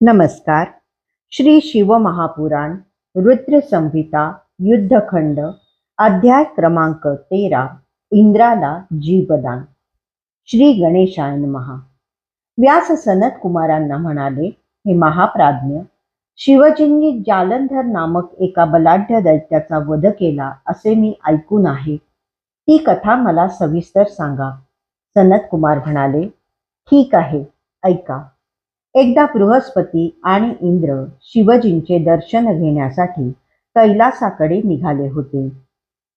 नमस्कार. श्री शिवमहापुराण रुद्र संहिता युद्धखंड अध्याय क्रमांक तेरा इंद्राला जीवदान. श्री गणेशायन महा व्यास सनत कुमारांना म्हणाले हे महाप्राज्ञ शिवजींनी जालंधर नामक एका बलाढ्य दैत्याचा वध केला असे मी ऐकून आहे. ती कथा मला सविस्तर सांगा. सनत कुमार म्हणाले ठीक आहे ऐका. एकदा बृहस्पती आणि इंद्र शिवजींचे दर्शन घेण्यासाठी कैलासाकडे निघाले होते.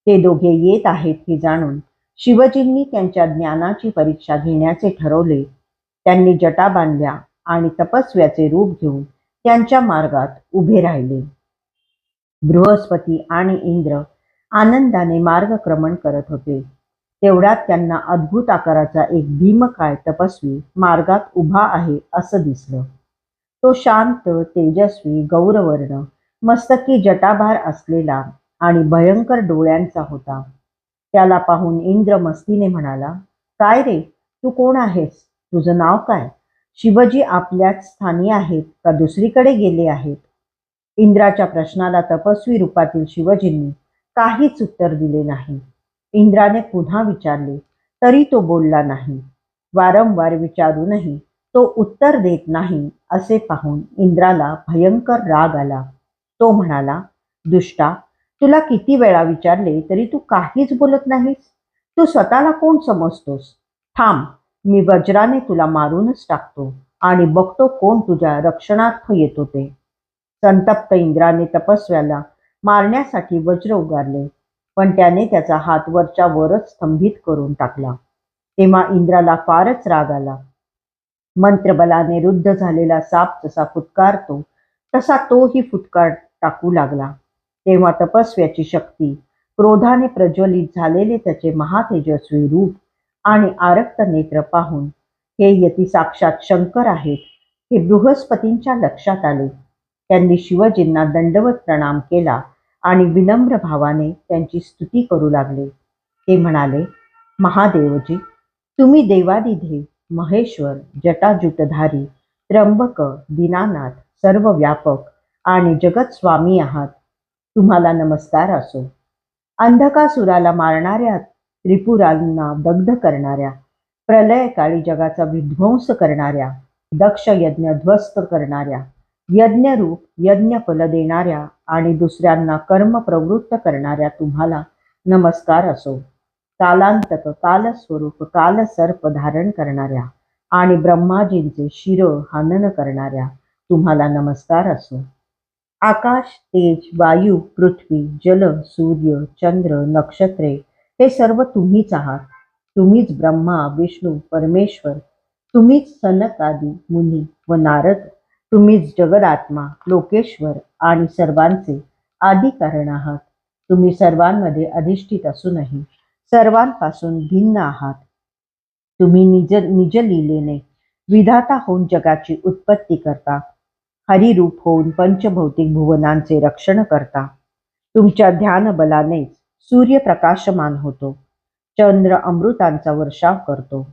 ते दोघे येत आहेत हे जाणून शिवजींनी त्यांच्या ज्ञानाची परीक्षा घेण्याचे ठरवले. त्यांनी जटा बांधल्या आणि तपस्व्याचे रूप घेऊन त्यांच्या मार्गात उभे राहिले. बृहस्पती आणि इंद्र आनंदाने मार्गक्रमण करत होते. तेवढ्यात त्यांना अद्भुत आकाराचा एक भीमकाय तपस्वी मार्गात उभा आहे असं दिसलं. तो शांत तेजस्वी गौरवर्ण मस्तकी जटाभार असलेला आणि भयंकर डोळ्यांचा होता. त्याला पाहून इंद्र मस्तीने म्हणाला काय रे? तू कोण आहेस? तुझं नाव काय? शिवजी आपल्याच स्थानी आहेत का दुसरीकडे गेले आहेत? इंद्राच्या प्रश्नाला तपस्वी रूपातील शिवजींनी काहीच उत्तर दिले नाही. इंद्राने पुन्हा विचारले तरी तो बोलला नाही. वारंवार विचारूनही तो उत्तर देत नाही असे पाहून इंद्राला भयंकर राग आला. तो म्हणाला दुष्टा तुला किती वेळा विचारले तरी तू काहीच बोलत नाहीस. तू स्वतःला कोण समजतोस? थांब मी वज्राने तुला मारूनच टाकतो आणि बघतो कोण तुझ्या रक्षणार्थ येतो ते. संतप्त इंद्राने तपस्व्याला मारण्यासाठी वज्र उगारले. पण त्याने त्याचा हात वरच्या वरच स्तंभित करून टाकला. तेव्हा इंद्राला फारच राग आला. मंत्रबलाने रुद्ध झालेला साप जसा फुटकारतो तसा तोही फुटकार टाकू लागला. तेव्हा तपस्व्याची शक्ती क्रोधाने प्रज्वलित झालेले त्याचे महातेजस्वी रूप आणि आरक्त नेत्र पाहून हे यती साक्षात शंकर आहेत. हे बृहस्पतींच्या लक्षात आले. त्यांनी शिवजींना दंडवत प्रणाम केला आणि विनम्र भावाने त्यांची स्तुती करू लागले. ते म्हणाले महादेवजी तुम्ही देवादिधे महेश्वर जटाजुटधारी त्र्यंबक दीनानाथ सर्व व्यापक आणि जगत स्वामी आहात. तुम्हाला नमस्कार असो. अंधकासुराला मारणाऱ्या त्रिपुरांना दग्ध करणाऱ्या प्रलयकाळी जगाचा विध्वंस करणाऱ्या दक्ष यज्ञ ध्वस्त करणाऱ्या यज्ञरूप यज्ञ फल देणाऱ्या आणि दुसऱ्यांना कर्म प्रवृत्त करणाऱ्या तुम्हाला नमस्कार असो. कालांतक कालस्वरूप कालसर्प धारण करणाऱ्या आणि ब्रह्माजींचे शिर हनन करणाऱ्या तुम्हाला नमस्कार असो. आकाश तेज वायू पृथ्वी जल सूर्य चंद्र नक्षत्रे हे सर्व तुम्हीच आहात. तुम्हीच ब्रह्मा विष्णू परमेश्वर. तुम्हीच सनक आदी मुनी व नारद. तुम्हीच जगदात्मा लोकेश्वर आणि सर्वांचे आदी कारण आहात. तुम्ही सर्वांमध्ये अधिष्ठित असूनही सर्वांपासून भिन्न आहात. तुम्ही निज निज लिलेने विधाता होऊन जगाची उत्पत्ती करता. हरिरूप होऊन पंचभौतिक भुवनांचे रक्षण करता. तुमच्या ध्यान बलानेच सूर्य प्रकाशमान होतो. चंद्र अमृतांचा वर्षाव करतो.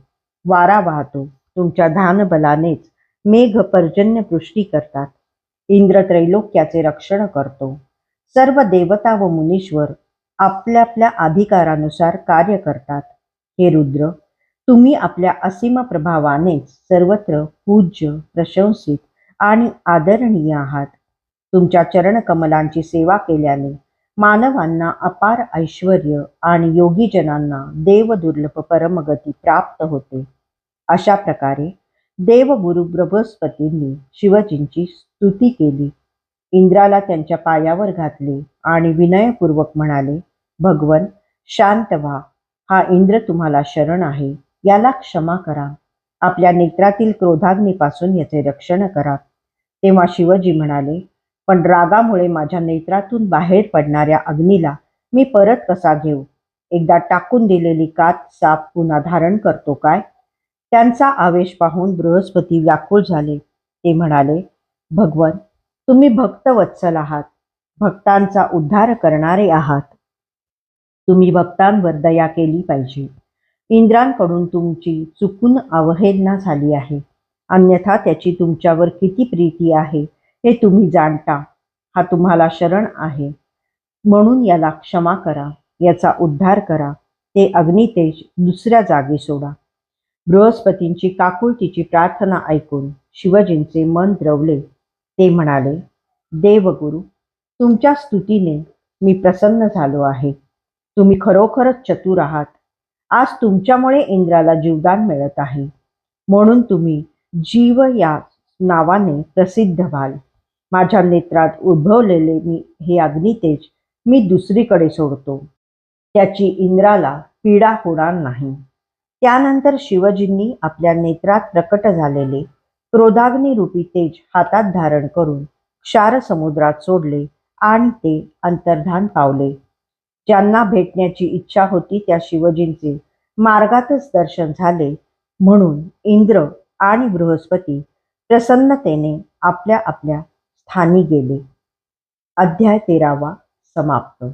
वारा वाहतो. तुमच्या ध्यान बलानेच मेघ पर्जन्य वृष्टी करतात. इंद्र त्रैलोक्याचे रक्षण करतो. सर्व देवता व मुनीश्वर आपल्या आपल्या अधिकारानुसार कार्य करतात. हे रुद्र तुम्ही आपल्या असीम प्रभावानेच सर्वत्र पूज्य प्रशंसित आणि आदरणीय आहात. तुमच्या चरणकमलांची सेवा केल्याने मानवांना अपार ऐश्वर आणि योगीजनांना देवदुर्लभ परमगती प्राप्त होते. अशा प्रकारे देवगुरु बृहस्पतींनी शिवजींची स्तुती केली. इंद्राला त्यांच्या पायावर घातले आणि विनयपूर्वक म्हणाले भगवन शांत व्हा. हा इंद्र तुम्हाला शरण आहे. याला क्षमा करा. आपल्या नेत्रातील क्रोधाग्नीपासून याचे रक्षण करा. तेव्हा शिवजी म्हणाले पण रागामुळे माझ्या नेत्रातून बाहेर पडणाऱ्या अग्नीला मी परत कसा घेऊ? एकदा टाकून दिलेली कात साप पुन्हा धारण करतो काय? त्यांचा आवेश पाहून बृहस्पती व्याकुळ झाले. ते म्हणाले भगवन तुम्ही भक्तवत्सल आहात. भक्तांचा उद्धार करणारे आहात. तुम्ही भक्तांवर दया केली पाहिजे. इंद्रांकडून तुमची चुकून अवहेलना झाली आहे. अन्यथा त्याची तुमच्यावर किती प्रीती आहे हे तुम्ही जाणता. हा तुम्हाला शरण आहे. म्हणून याला क्षमा करा. याचा उद्धार करा. ते अग्नितेज दुसऱ्या जागी सोडा. बृहस्पतींची काकुळतीची प्रार्थना ऐकून शिवजींचे मन द्रवले. ते म्हणाले देवगुरु तुमच्या स्तुतीने मी प्रसन्न झालो आहे. तुम्ही खरोखरच चतुर आहात. आज तुमच्यामुळे इंद्राला जीवदान मिळत आहे. म्हणून तुम्ही जीव या नावाने प्रसिद्ध व्हाल. माझ्या नेत्रात उद्भवलेले मी हे अग्नितेज मी दुसरीकडे सोडतो. त्याची इंद्राला पीडा होणार नाही. त्यानंतर शिवजींनी आपल्या नेत्रात प्रकट झालेले क्रोधाग्निरूपी तेज हातात धारण करून क्षार समुद्रात सोडले आणि ते अंतर्धान पावले. ज्यांना भेटण्याची इच्छा होती त्या शिवजींचे मार्गातच दर्शन झाले म्हणून इंद्र आणि बृहस्पती प्रसन्नतेने आपल्या आपल्या स्थानी गेले. अध्याय तेरावा समाप्त.